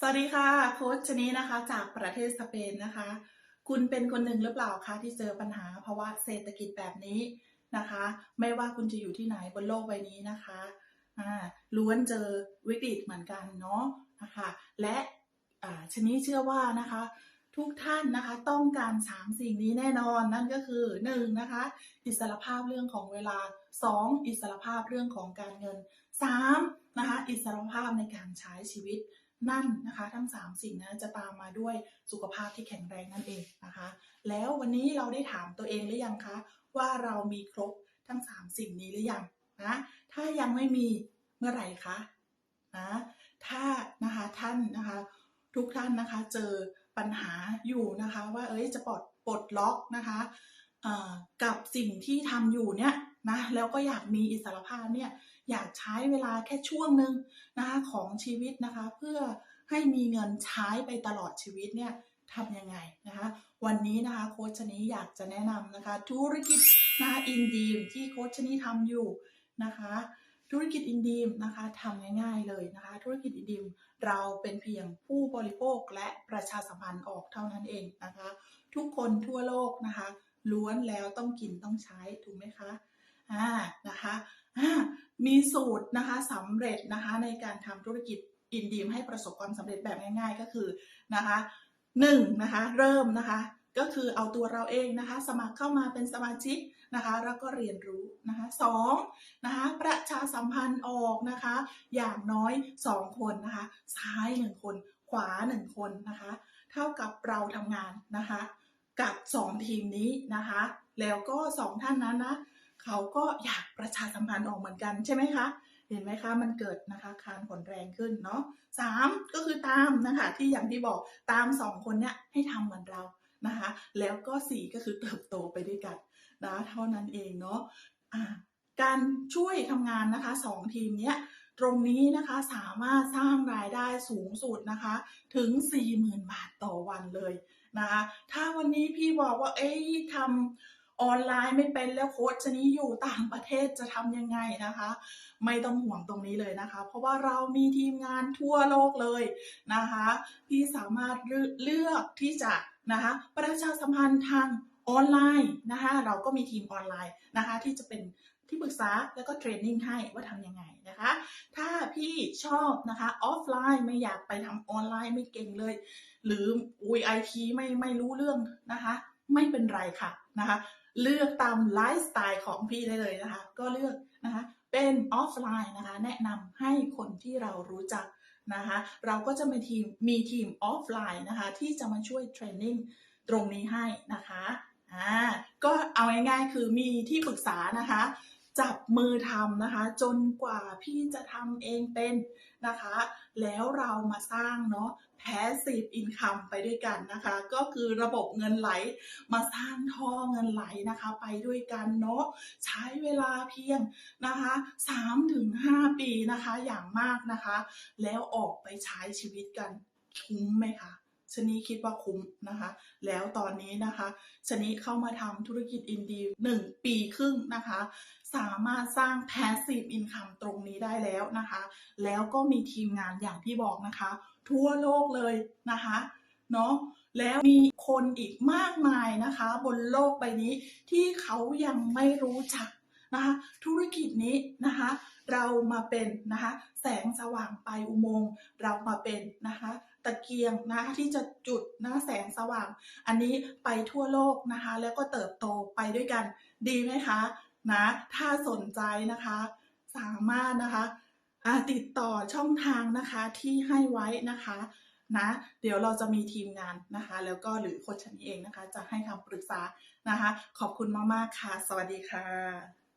สวัสดีค่ะ โค้ชชนี้นะคะ จากประเทศสเปนนะคะ คุณเป็นคนหนึ่งหรือเปล่าคะที่เจอปัญหาภาวะเศรษฐกิจแบบนี้นะคะ ไม่ว่าคุณจะอยู่ที่ไหนบนโลกใบนี้นะคะอ่าล้วนเจอวิกฤตเหมือนกันเนาะนะคะ และอ่าชนี้เชื่อว่านะคะ ทุกท่านนะคะต้องการ 3 สิ่งนี้แน่นอนนั่นก็คือ 1 นะคะ อิสรภาพเรื่องของเวลา 2 อิสรภาพเรื่องของการเงิน 3 นะคะ อิสรภาพในการใช้ชีวิต นั่นนะคะ ทั้ง 3 สิ่งนะจะตามมาด้วยสุขภาพที่แข็งแรงนั่นเองนะคะ แล้ววันนี้เราได้ถามตัวเองหรือยังคะ ว่าเรามีครบทั้ง 3 สิ่งนี้หรือยังนะถ้ายังไม่มีเมื่อไหร่คะนะถ้านะคะท่านนะคะ ทุกท่านนะคะเจอปัญหาอยู่นะคะ ว่าเอ้ยจะปลดปลดล็อกนะคะกับสิ่งที่ทำอยู่เนี่ยนะแล้วก็อยากมีอิสรภาพเนี่ย อยากใช้เวลาแค่ช่วงหนึ่งนะคะของชีวิตนะคะ เพื่อให้มีเงินใช้ไปตลอดชีวิตเนี่ยทำยังไงนะคะ วันนี้นะคะโค้ชนี้อยากจะแนะนำนะคะ ธุรกิจนะคะอินดีมที่โค้ชชนี้ทำอยู่นะคะธุรกิจอินดีมนะคะทำง่ายๆเลยนะคะ ธุรกิจอินดีมเราเป็นเพียงผู้บริโภคและประชาสัมพันธ์ออกเท่านั้นเองนะคะ ทุกคนทั่วโลกนะคะ ล้วนแล้วต้องกินต้องใช้ถูกไหมคะอ่านะคะอ่า มีสูตรนะคะสำเร็จนะคะในการทำธุรกิจอินดีมให้ประสบความสำเร็จแบบง่าย ๆ ก็คือนะคะหนึ่งนะคะเริ่มนะคะก็คือเอาตัวเราเองนะคะ สมัครเข้ามาเป็นสมาชิกนะคะ แล้วก็เรียนรู้นะคะสองนะคะประชาสัมพันธ์ออกนะคะ อย่างน้อยสองคนนะคะ ซ้ายหนึ่งคน ขวาหนึ่งคนนะคะ เท่ากับเราทำงานนะคะ กับสองทีมนี้นะคะ แล้วก็สองท่านนั้นนะ เขาก็อยากประชาสัมพันธ์ออกเหมือนกันใช่ไหมคะ เห็นไหมคะ มันเกิดนะคะคานผลแรงขึ้นเนาะสามก็คือตามนะคะ ที่อย่างที่บอกตามสองคนเนี้ยให้ทำเหมือนเรานะคะ แล้วก็สี่ก็คือเติบโตไปด้วยกันนะเท่านั้นเองเนาะะการช่วยทำงานนะคะสองทีมเนี้ยตรงนี้นะคะสามารถสร้างรายได้สูงสุดนะคะถึง 40,000 บาทต่อวันเลยนะคะถ้าวันนี้พี่บอกว่าเอ้ยทำ ออนไลน์ไม่เป็นแล้วโค้ชชนี้อยู่ต่างประเทศจะทำยังไงนะคะ ไม่ต้องห่วงตรงนี้เลยนะคะ เพราะว่าเรามีทีมงานทั่วโลกเลยนะคะพี่สามารถเลือกที่จะนะคะประชาสัมพันธ์ทางออนไลน์นะคะเราก็มีทีมออนไลน์นะคะ ที่จะเป็นที่ปรึกษาแล้วก็เทรนนิ่งให้ว่าทำยังไงนะคะ ถ้าพี่ชอบนะคะออฟไลน์ไม่อยากไปทำออนไลน์ไม่เก่งเลย หรือ VIT ไม่ไม่รู้เรื่องนะคะ ไม่เป็นไรค่ะนะคะ เลือกตามไลฟ์สไตล์ของพี่ได้เลยนะคะ ก็เลือกนะคะเป็นออฟไลน์นะคะ แนะนำให้คนที่เรารู้จักนะคะ เราก็จะมีทีมมีทีมออฟไลน์นะคะ ที่จะมาช่วยเทรนนิ่งตรงนี้ให้นะคะอ่าก็เอาง่ายๆคือมีที่ปรึกษานะคะ จับมือทำนะคะ จนกว่าพี่จะทำเองเป็นนะคะ แล้วเรามาสร้างเนาะ passive income ไปด้วยกันนะคะ ก็คือระบบเงินไหลมาสร้างท่อเงินไหลนะคะ ไปด้วยกันเนาะใช้เวลาเพียงนะคะ3-5 ปีนะคะอย่างมากนะคะ แล้วออกไปใช้ชีวิตกันคุ้มไหมคะ ชนีคิดว่าคุ้มนะคะ แล้วตอนนี้นะคะชนีเข้ามาทำธุรกิจอินดีหนึ่งปีครึ่งนะคะ สามารถสร้าง passive income ตรงนี้ได้แล้วนะคะ แล้วก็มีทีมงานอย่างที่บอกนะคะ ทั่วโลกเลยนะคะเนาะแล้วมีคนอีกมากมายนะคะ บนโลกใบนี้ที่เขายังไม่รู้จัก นะคะธุรกิจนี้นะคะเรามาเป็นนะคะแสงสว่างไปอุโมงค์เรามาเป็นนะคะตะเกียงนะคะที่จะจุดนะแสงสว่าง อันนี้ไปทั่วโลกนะคะแล้วก็เติบโตไปด้วยกันดีไหมคะนะถ้าสนใจนะคะสามารถนะคะติดต่อช่องทางนะคะที่ให้ไว้นะคะนะเดี๋ยวเราจะมีทีมงานนะคะ แล้วก็หรือโคชชันเองนะคะ จะให้คำปรึกษานะคะ ขอบคุณมาก ๆ ค่ะ สวัสดีค่ะ